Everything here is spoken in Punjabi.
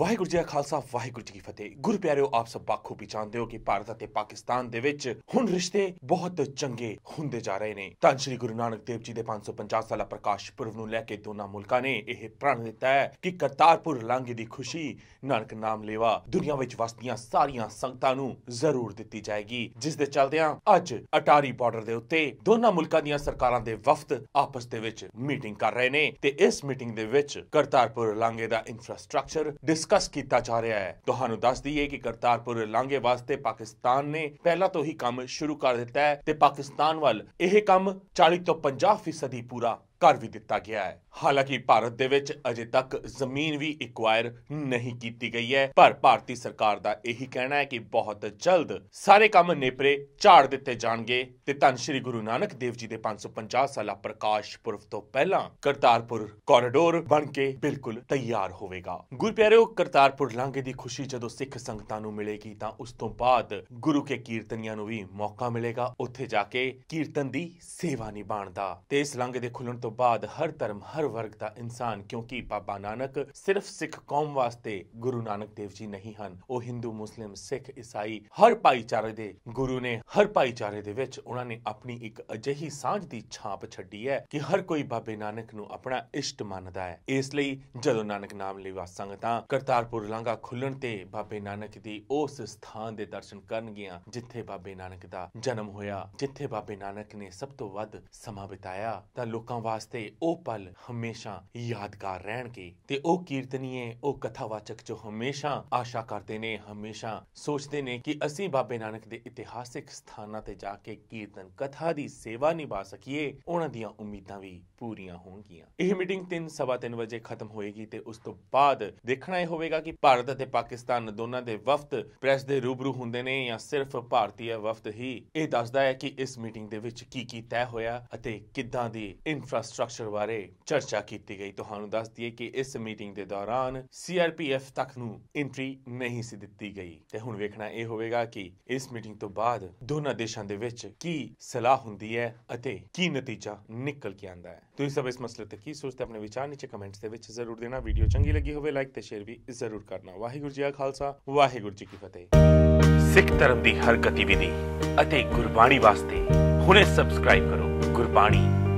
ਵਾਹਿਗੁਰੂ ਜੀ ਕਾ ਖਾਲਸਾ, ਵਾਹਿਗੁਰੂ ਜੀ ਕੀ ਫਤਿਹ। ਗੁਰ ਪਿਆਰਿਓ, ਆਪ ਸਭ ਬਾਖੂਬੀ ਜਾਣਦੇ ਹੋ ਕਿ ਭਾਰਤ ਅਤੇ ਪਾਕਿਸਤਾਨ ਦੇ ਵਿੱਚ ਹੁਣ ਰਿਸ਼ਤੇ ਬਹੁਤ ਚੰਗੇ ਹੁੰਦੇ ਜਾ ਰਹੇ ਨੇ। ਤਾਂ ਸ੍ਰੀ ਗੁਰੂ ਨਾਨਕ ਦੇਵ ਜੀ ਦੇ 550 ਸਾਲਾ ਪ੍ਰਕਾਸ਼ ਪੁਰਬ ਨੂੰ ਲੈ ਕੇ ਦੋਨਾਂ ਮੁਲਕਾਂ ਨੇ ਇਹ ਪ੍ਰਣ ਦਿੱਤਾ ਹੈ ਕਿ ਕਰਤਾਰਪੁਰ ਲਾਂਘੇ ਦੀ ਖੁਸ਼ੀ ਨਾਨਕ ਨਾਮ ਲੇਵਾ ਦੁਨੀਆ ਵਿੱਚ ਵਸਦੀਆਂ ਸਾਰੀਆਂ ਸੰਗਤਾਂ ਨੂੰ ਜ਼ਰੂਰ ਦਿੱਤੀ ਜਾਏਗੀ। ਜਿਸ ਦੇ ਚੱਲਦਿਆਂ ਅੱਜ ਅਟਾਰੀ ਬਾਰਡਰ ਦੇ ਉੱਤੇ ਦੋਨਾਂ ਮੁਲਕਾਂ ਦੀਆਂ ਸਰਕਾਰਾਂ ਦੇ ਵਫਦ ਆਪਸ ਦੇ ਵਿੱਚ ਮੀਟਿੰਗ ਕਰ ਰਹੇ ਨੇ ਤੇ ਇਸ ਮੀਟਿੰਗ ਦੇ ਵਿੱਚ ਕਰਤਾਰਪੁਰ ਲਾਂਘੇ ਦਾ ਇਨਫਰਾਸਟ੍ਰਕਚਰ ਡਿਸ ਡਿਸਕਸ ਕੀਤਾ ਜਾ ਰਿਹਾ ਹੈ। ਤੁਹਾਨੂੰ ਦੱਸ ਦਈਏ ਕਿ ਕਰਤਾਰਪੁਰ ਲਾਂਘੇ ਵਾਸਤੇ ਪਾਕਿਸਤਾਨ ਨੇ ਪਹਿਲਾਂ ਤੋਂ ਹੀ ਕੰਮ ਸ਼ੁਰੂ ਕਰ ਦਿੱਤਾ ਹੈ ਤੇ ਪਾਕਿਸਤਾਨ ਵੱਲ ਇਹ ਕੰਮ 40 ਤੋਂ 50% ਹੀ ਪੂਰਾ ਕਰ ਵੀ ਦਿੱਤਾ ਗਿਆ ਹੈ। ਹਾਲਾਂਕਿ ਭਾਰਤ ਦੇ ਵਿੱਚ ਅਜੇ ਤੱਕ ਜ਼ਮੀਨ ਵੀ ਐਕਵਾਇਰ ਨਹੀਂ ਕੀਤੀ ਗਈ ਹੈ। ਪਰ ਭਾਰਤੀ ਸਰਕਾਰ ਦਾ ਇਹੀ ਕਹਿਣਾ ਹੈ ਕਿ ਬਹੁਤ ਜਲਦ ਸਾਰੇ ਕੰਮ ਨੇਪਰੇ ਝਾੜ ਦਿੱਤੇ ਜਾਣਗੇ ਤੇ ਧੰਨ ਸ਼੍ਰੀ ਗੁਰੂ ਨਾਨਕ ਦੇਵ ਜੀ ਦੇ 550 ਸਾਲਾ ਪ੍ਰਕਾਸ਼ ਪੁਰਬ ਤੋਂ ਪਹਿਲਾਂ ਕਰਤਾਰਪੁਰ ਕੋਰੀਡੋਰ ਬਣ ਕੇ ਬਿਲਕੁਲ ਤਿਆਰ ਹੋਵੇਗਾ। ਗੁਰੂ ਪਿਆਰਿਓ ਕਰਤਾਰਪੁਰ ਲਾਂਘੇ ਦੀ ਖੁਸ਼ੀ ਜਦੋਂ ਸਿੱਖ ਸੰਗਤਾਂ ਨੂੰ ਮਿਲੇਗੀ ਤਾਂ ਉਸ ਤੋਂ ਬਾਅਦ ਗੁਰੂ ਕੇ ਕੀਰਤਨੀਆਂ ਨੂੰ ਵੀ ਮੌਕਾ ਮਿਲੇਗਾ। ਉੱਥੇ ਜਾ ਕੇ ਕੀਰਤਨ ਦੀ ਸੇਵਾ ਨਿਭਾਉਣ ਦਾ ਤੇ ਇਸ ਲਾਂਘੇ ਦੇ ਖੁੱਲਣ ਤੋਂ ਬਾਅਦ ਹਰ ਧਰਮ, ਹਰ ਵਰਗ ਦਾ ਇਨਸਾਨ, ਕਿਉਂਕਿ ਬਾਬਾ ਨਾਨਕ ਸਿਰਫ ਸਿੱਖ ਕੌਮ ਵਾਸਤੇ ਗੁਰੂ ਨਾਨਕ ਦੇਵ ਜੀ ਨਹੀਂ ਹਨ। ਉਹ ਹਿੰਦੂ, ਮੁਸਲਿਮ, ਸਿੱਖ, ਈਸਾਈ ਹਰ ਭਾਈਚਾਰੇ ਦੇ ਗੁਰੂ ਨੇ, ਹਰ ਭਾਈਚਾਰੇ ਦੇ ਵਿੱਚ ਉਹਨਾਂ ਨੇ ਆਪਣੀ ਇੱਕ ਅਜਿਹੀ ਸਾਂਝ ਦੀ ਛਾਪ ਛੱਡੀ ਹੈ ਕਿ ਹਰ ਕੋਈ ਬਾਬੇ ਨਾਨਕ ਨੂੰ ਆਪਣਾ ਇਸ਼ਟ ਮੰਨਦਾ ਹੈ। ਇਸ ਲਈ ਜਦੋਂ ਨਾਨਕ ਨਾਮ ਲੈਵਾ ਸੰਗਤਾਂ ਕਰਤਾਰਪੁਰ ਲਾਂਘਾ ਖੁੱਲਣ ਤੇ ਬਾਬੇ ਨਾਨਕ ਦੀ ਉਸ ਸਥਾਨ ਦੇ ਦਰਸ਼ਨ ਕਰਨਗੀਆਂ, ਜਿੱਥੇ ਬਾਬੇ ਨਾਨਕ ਦਾ ਜਨਮ ਹੋਇਆ, ਜਿੱਥੇ ਬਾਬੇ ਨਾਨਕ ਨੇ ਸਭ ਤੋਂ ਵੱਧ ਸਮਾਂ ਬਿਤਾਇਆ, ਤਾਂ ਲੋਕਾਂ ਵਾਸਤੇ ਉਹ ਪਲ ਹਮੇਸ਼ਾ ਯਾਦਗਾਰ ਰਹਿਣਗੇ ਤੇ ਉਹ ਕੀਰਤਨੀਏ, ਉਹ ਕਥਾਵਾਚਕ ਜੋ ਹਮੇਸ਼ਾ ਆਸ਼ਾ ਕਰਦੇ ਨੇ, ਹਮੇਸ਼ਾ ਸੋਚਦੇ ਨੇ ਕਿ ਅਸੀਂ ਬਾਬੇ ਨਾਨਕ ਦੇ ਇਤਿਹਾਸਿਕ ਸਥਾਨਾਂ ਤੇ ਜਾ ਕੇ ਕੀਰਤਨ ਕਥਾ ਦੀ ਸੇਵਾ ਨਿਭਾ ਸਕੀਏ, ਉਹਨਾਂ ਦੀਆਂ ਉਮੀਦਾਂ ਵੀ ਪੂਰੀਆਂ ਹੋਣਗੀਆਂ। ਇਹ ਮੀਟਿੰਗ 3:30 ਵਜੇ ਖਤਮ ਹੋਏਗੀ ਤੇ ਉਸ ਤੋਂ ਬਾਅਦ ਦੇਖਣਾ ਇਹ ਹੋਵੇਗਾ ਕਿ ਭਾਰਤ ਅਤੇ ਪਾਕਿਸਤਾਨ ਦੋਨਾਂ ਦੇ ਵਫਦ ਪ੍ਰੈਸ ਦੇ ਰੂਬਰੂ ਹੁੰਦੇ ਨੇ ਜਾਂ ਸਿਰਫ ਭਾਰਤੀ ਵਫਦ ਹੀ। ਇਹ ਦੱਸਦਾ ਹੈ ਕਿ ਇਸ ਮੀਟਿੰਗ ਦੇ ਵਿੱਚ ਕੀ ਕੀ ਤੈਅ ਹੋਇਆ ਅਤੇ ਕਿੱਦਾਂ ਦੀ ਇਨਫਰਾਸਟ੍ਰਕਚਰ ਬਾਰੇ ਚਰਚਾ ਕੀਤੀ ਗਈ। ਤੁਹਾਨੂੰ ਦੱਸ ਦਈਏ ਕਿ ਇਸ ਮੀਟਿੰਗ ਦੇ ਦੌਰਾਨ ਸੀਆਰਪੀਐਫ ਤੱਕ ਨੂੰ ਐਂਟਰੀ ਨਹੀਂ ਸੀ ਦਿੱਤੀ ਗਈ। ਤੇ ਹੁਣ ਵੇਖਣਾ ਇਹ ਹੋਵੇਗਾ ਕਿ ਇਸ ਮੀਟਿੰਗ ਤੋਂ ਬਾਅਦ ਦੋਨਾਂ ਦੇਸ਼ਾਂ ਦੇ ਵਿੱਚ ਕੀ ਸਲਾਹ ਹੁੰਦੀ ਹੈ ਅਤੇ ਕੀ ਨਤੀਜਾ ਨਿਕਲ ਕੇ ਆਂਦਾ ਹੈ। ਤੁਸੀਂ ਸਭ ਇਸ ਮਸਲੇ ਤੇ ਕੀ ਸੋਚਦੇ ਆਪਣੇ ਵਿਚਾਰ ਨੀਚੇ ਕਮੈਂਟਸ ਦੇ ਵਿੱਚ ਜ਼ਰੂਰ ਦੇਣਾ। ਵੀਡੀਓ ਚੰਗੀ ਲੱਗੀ ਹੋਵੇ ਲਾਈਕ ਤੇ ਸ਼ੇਅਰ ਵੀ ਜ਼ਰੂਰ ਕਰਨਾ। ਵਾਹਿਗੁਰੂ ਜੀ ਕਾ ਖਾਲਸਾ, ਵਾਹਿਗੁਰੂ ਜੀ ਕੀ ਫਤਿਹ। ਸਿੱਖ ਧਰਮ ਦੀ ਹਰ ਗਤੀਵਿਧੀ ਅਤੇ ਗੁਰਬਾਣੀ ਵਾਸਤੇ ਹੁਣੇ ਸਬਸਕ੍ਰਾਈਬ ਕਰੋ ਗੁਰਬਾਣੀ